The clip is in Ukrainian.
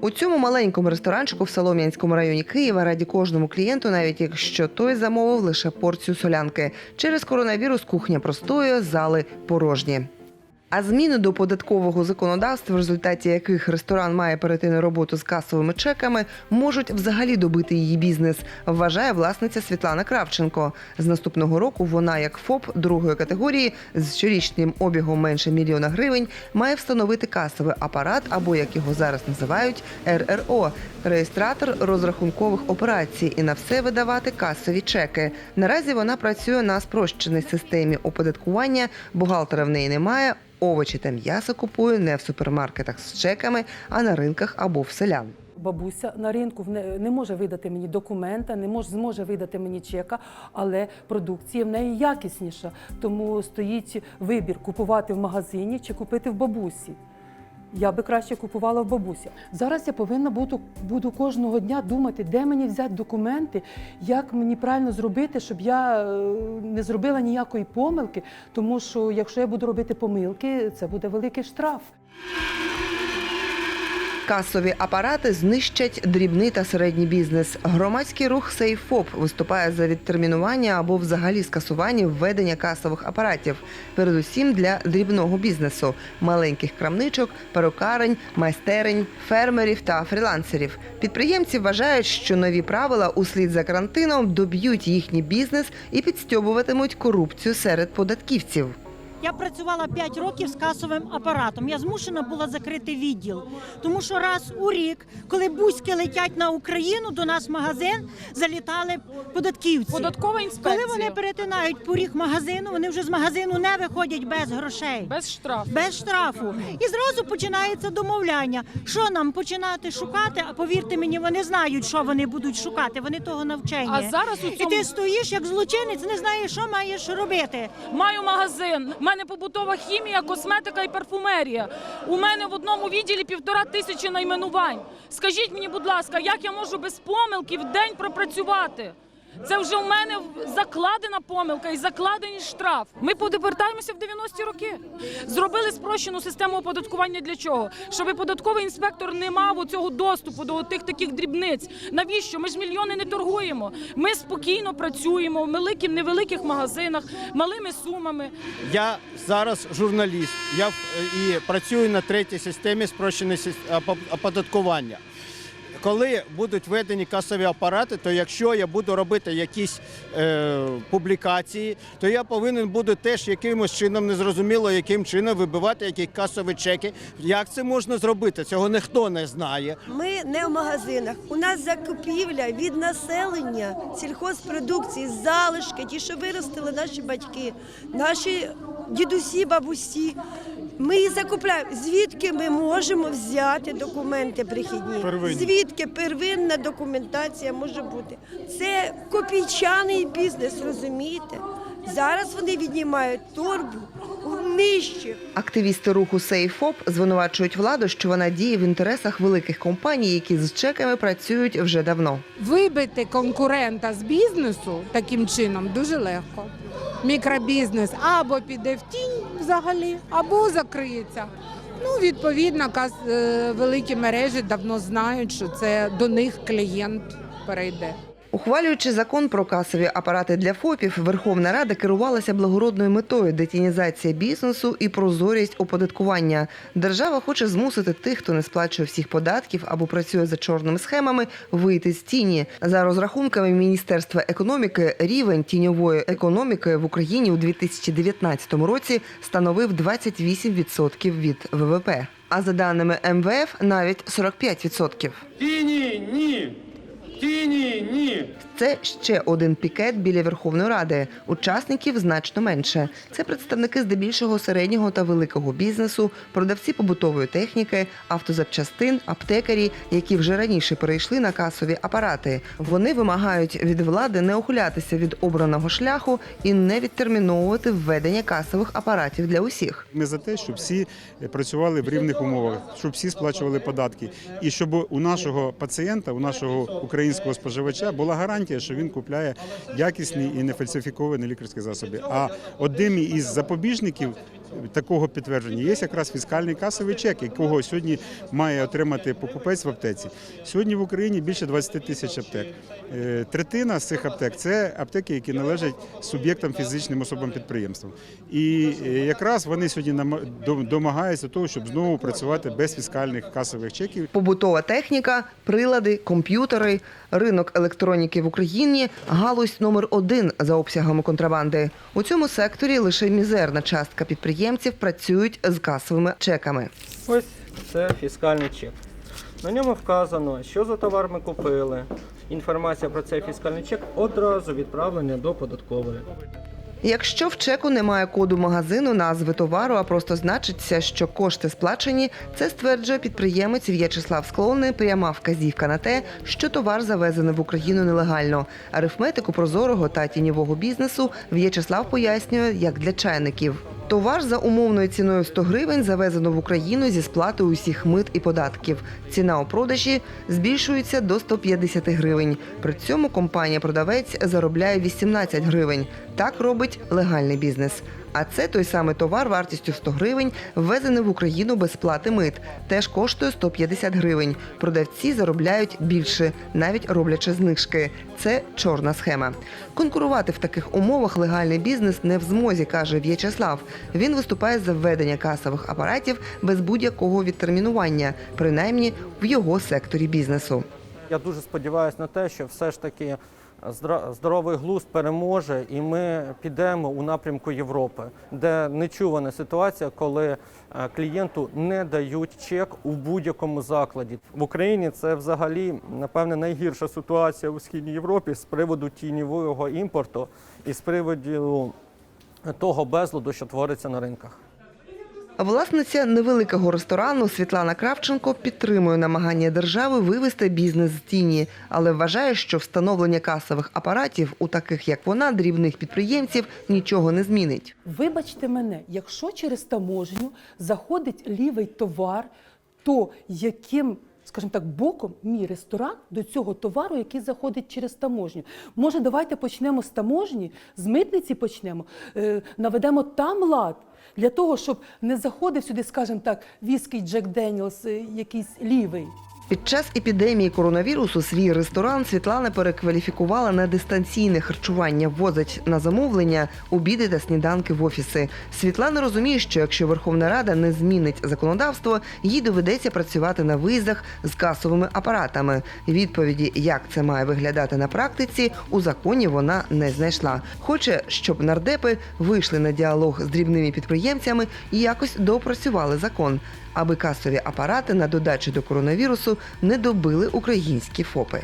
У цьому маленькому ресторанчику в Солом'янському районі Києва раді кожному клієнту, навіть якщо той замовив лише порцію солянки. Через коронавірус кухня простою, зали порожні. А зміни до податкового законодавства, в результаті яких ресторан має перейти на роботу з касовими чеками, можуть взагалі добити її бізнес, вважає власниця Світлана Кравченко. З наступного року вона, як ФОП другої категорії з щорічним обігом менше мільйона гривень, має встановити касовий апарат або як його зараз називають РРО реєстратор розрахункових операцій і на все видавати касові чеки. Наразі вона працює на спрощеній системі оподаткування. Бухгалтера в неї немає. Овочі та м'ясо купую не в супермаркетах з чеками, а на ринках або в селян. Бабуся на ринку не може видати мені документа, не може, зможе видати мені чека, але продукція в неї якісніша. Тому стоїть вибір купувати в магазині чи купити в бабусі. Я би краще купувала в бабусі. Зараз я повинна буду, буду кожного дня думати, де мені взяти документи, як мені правильно зробити, щоб я е, не зробила ніякої помилки. Тому що якщо я буду робити помилки, це буде великий штраф. Касові апарати знищать дрібний та середній бізнес. Громадський рух «Сейфоп» виступає за відтермінування або взагалі скасування введення касових апаратів, передусім для дрібного бізнесу, маленьких крамничок, перукарень, майстерень, фермерів та фрілансерів. Підприємці вважають, що нові правила услід за карантином доб'ють їхній бізнес і підстьобуватимуть корупцію серед податківців. Я працювала 5 років з касовим апаратом. Я змушена була закрити відділ, тому що раз у рік, коли бузьки летять на Україну, до нас в магазин залітали податківці. Податкова інспекція. Коли вони перетинають поріг магазину, вони вже з магазину не виходять без грошей. без штрафу. Без штрафу. І зразу починається домовляння. Що нам починати шукати? А повірте мені, вони знають, що вони будуть шукати. Вони того навчені. А зараз у І ти стоїш як злочинець, не знаєш, що маєш робити. маю магазин. Мене побутова хімія, косметика і парфумерія. У мене в одному відділі півтора тисячі найменувань. Скажіть мені, будь ласка, як я можу без помилки в день пропрацювати? Це вже в мене закладена помилка і закладений штраф. Ми повертаємося в 90-ті роки. Зробили спрощену систему оподаткування для чого? Щоб податковий інспектор не мав цього доступу до тих таких дрібниць. Навіщо? Ми ж мільйони не торгуємо. Ми спокійно працюємо в великих, невеликих магазинах, малими сумами. Я зараз журналіст. Я і працюю на третій системі опо- оподаткування. Коли будуть введені касові апарати, то якщо я буду робити якісь е, публікації, то я повинен буду теж якимось чином, незрозуміло яким чином вибивати якісь касові чеки. Як це можна зробити? Цього ніхто не знає. Ми не в магазинах. У нас закупівля від населення сільхозпродукції, залишки, ті, що виростили наші батьки, наші дідусі, бабусі. Ми її закупляємо. Звідки ми можемо взяти документи прихідні? Звідки первинна документація може бути? Це копійчаний бізнес, розумієте? Зараз вони віднімають торбу нижче. Активісти руху «Сейфоп» звинувачують владу, що вона діє в інтересах великих компаній, які з чеками працюють вже давно. Вибити конкурента з бізнесу таким чином дуже легко. Мікробізнес або піде в тінь взагалі, або закриється. Ну, відповідно, е, великі мережі давно знають, що це до них клієнт перейде. Ухвалюючи закон про касові апарати для ФОПів, Верховна Рада керувалася благородною метою детінізація бізнесу і прозорість оподаткування. Держава хоче змусити тих, хто не сплачує всіх податків або працює за чорними схемами, вийти з тіні. За розрахунками Міністерства економіки, рівень тіньової економіки в Україні у 2019 році становив 28% від ВВП. А за даними МВФ, навіть 45%. Тіні, ні! Тіні, ні! Це ще один пікет біля Верховної Ради. Учасників значно менше. Це представники здебільшого середнього та великого бізнесу, продавці побутової техніки, автозапчастин, аптекарі, які вже раніше перейшли на касові апарати. Вони вимагають від влади не ухилятися від обраного шляху і не відтерміновувати введення касових апаратів для усіх. Ми за те, щоб всі працювали в рівних умовах, щоб всі сплачували податки, і щоб у нашого пацієнта, у нашого українського споживача була гарантія, що він купляє якісні і нефальсифіковані лікарські засоби. А одним із запобіжників такого підтвердження є якраз фіскальний касовий чек, якого сьогодні має отримати покупець в аптеці. Сьогодні в Україні більше 20 тисяч аптек. Е, Третина з цих аптек це аптеки, які належать суб'єктам фізичним особам підприємствам. І е, якраз вони сьогодні домагаються того, щоб знову працювати без фіскальних касових чеків. Побутова техніка, прилади, комп'ютери, ринок електроніки в Україні галузь номер один за обсягами контрабанди. У цьому секторі лише мізерна частка підприємців працюють з касовими чеками. Ось це фіскальний чек. На ньому вказано, що за товар ми купили. Інформація про цей фіскальний чек одразу відправлена до податкової. Якщо в чеку немає коду магазину, назви товару, а просто значиться, що кошти сплачені, це стверджує підприємець В'ячеслав Склонний, пряма вказівка на те, що товар завезений в Україну нелегально. Арифметику прозорого та тіньового бізнесу В'ячеслав пояснює, як для чайників. Товар за умовною ціною в 100 гривень завезено в Україну зі сплати усіх мит і податків. Ціна у продажі збільшується до 150 гривень. При цьому компанія-продавець заробляє 18 гривень. Так робить легальний бізнес. А це той самий товар вартістю 100 гривень, ввезений в Україну без сплати мит. Теж коштує 150 гривень. Продавці заробляють більше, навіть роблячи знижки. Це чорна схема. Конкурувати в таких умовах легальний бізнес не в змозі, каже В'ячеслав. Він виступає за введення касових апаратів без будь-якого відтермінування, принаймні в його секторі бізнесу. Я дуже сподіваюся на те, що все ж таки здоровий глузд переможе, і ми підемо у напрямку Європи, де нечувана ситуація, коли е, клієнту не дають чек у будь-якому закладі. В Україні це взагалі напевне найгірша ситуація у східній Європі з приводу тіньового імпорту і з приводу того безладу, що твориться на ринках. Власниця невеликого ресторану Світлана Кравченко підтримує намагання держави вивести бізнес з тіні, але вважає, що встановлення касових апаратів у таких, як вона, дрібних підприємців нічого не змінить. Вибачте мене, якщо через таможню заходить лівий товар, то яким, скажімо так, боком мій ресторан до цього товару, який заходить через таможню? Може, давайте почнемо з таможні, з митниці почнемо, е, наведемо там лад. Для того, щоб не заходив сюди, скажімо так, віскі Джек Деніелс, е, якийсь лівий. Під час епідемії коронавірусу свій ресторан Світлана перекваліфікувала на дистанційне харчування, возить на замовлення обіди та сніданки в офіси. Світлана розуміє, що якщо Верховна Рада не змінить законодавство, їй доведеться працювати на виїздах з касовими апаратами. Відповіді, як це має виглядати на практиці, у законі вона не знайшла. Хоче, щоб нардепи вийшли на діалог з дрібними підприємцями і якось доопрацювали закон, аби касові апарати на додачу до коронавірусу не добили українські ФОПи.